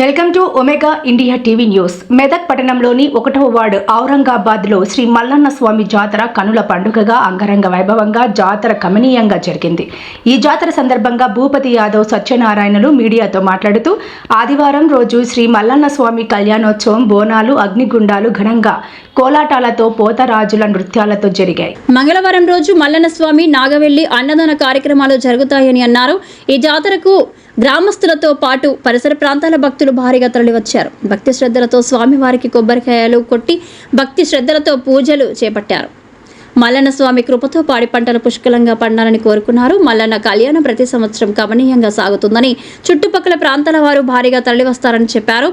Welcome to Omega India TV news. Medak పట్టణంలోని ఒకటవ ward ఔరంగాబాద్లో శ్రీ మల్లన్న స్వామి జాతర కనుల పండుగగా అంగరంగ వైభవంగా జాతర కమనీయంగా జరిగింది. ఈ జాతర సందర్భంగా భూపతి యాదవ్ సత్యనారాయణలు మీడియాతో మాట్లాడుతూ ఆదివారం రోజు శ్రీ మల్లన్న స్వామి కళ్యాణోత్సవం బోనాలు అగ్నిగుండాలు ఘనంగా కోలాటాలతో పోతరాజుల నృత్యాలతో జరిగాయి. మంగళవారం రోజు మల్లన స్వామి నాగవెల్లి అన్నదాన కార్యక్రమాలు జరుగుతాయని అన్నారు. ఈ జాతరకు గ్రామస్తులతో పాటు పరిసర ప్రాంతాల భక్తులు భారీగా తరలివచ్చారు. భక్తి శ్రద్ధలతో స్వామివారికి కొబ్బరికాయలు కొట్టి భక్తి శ్రద్ధలతో పూజలు చేపట్టారు. మల్లన్న స్వామి కృపతో పాడి పంటలు పుష్కలంగా పండాలని కోరుకున్నారు. మల్లన్న కళ్యాణం ప్రతి సంవత్సరం గమనీయంగా సాగుతుందని చుట్టుపక్కల ప్రాంతాల వారు భారీగా తరలివస్తారని చెప్పారు.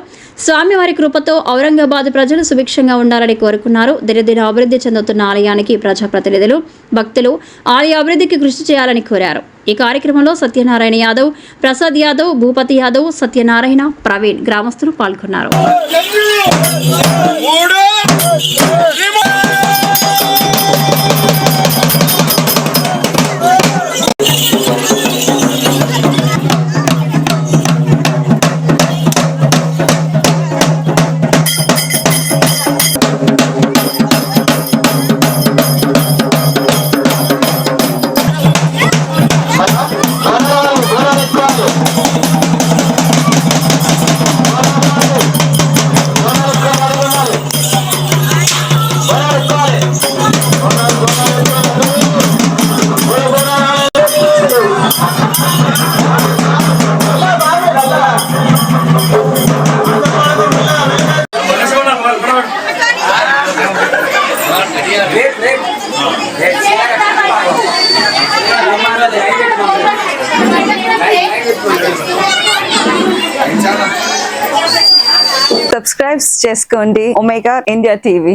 స్వామివారి కృపతో ఔరంగాబాద్ ప్రజలు సుభిక్షంగా ఉండాలని కోరుకున్నారు. దినదిన అభివృద్ధి చెందుతున్న ఆలయానికి ప్రజాప్రతినిధులు భక్తులు ఆలయ అభివృద్ధికి కృషి చేయాలని కోరారు. ఈ కార్యక్రమంలో సత్యనారాయణ యాదవ్ ప్రసాద్ యాదవ్ భూపతి యాదవ్ సత్యనారాయణ ప్రవీణ్ గ్రామస్తులు పాల్గొన్నారు. సబ్స్క్రైబ్ చేసుకోండి. Omega India TV.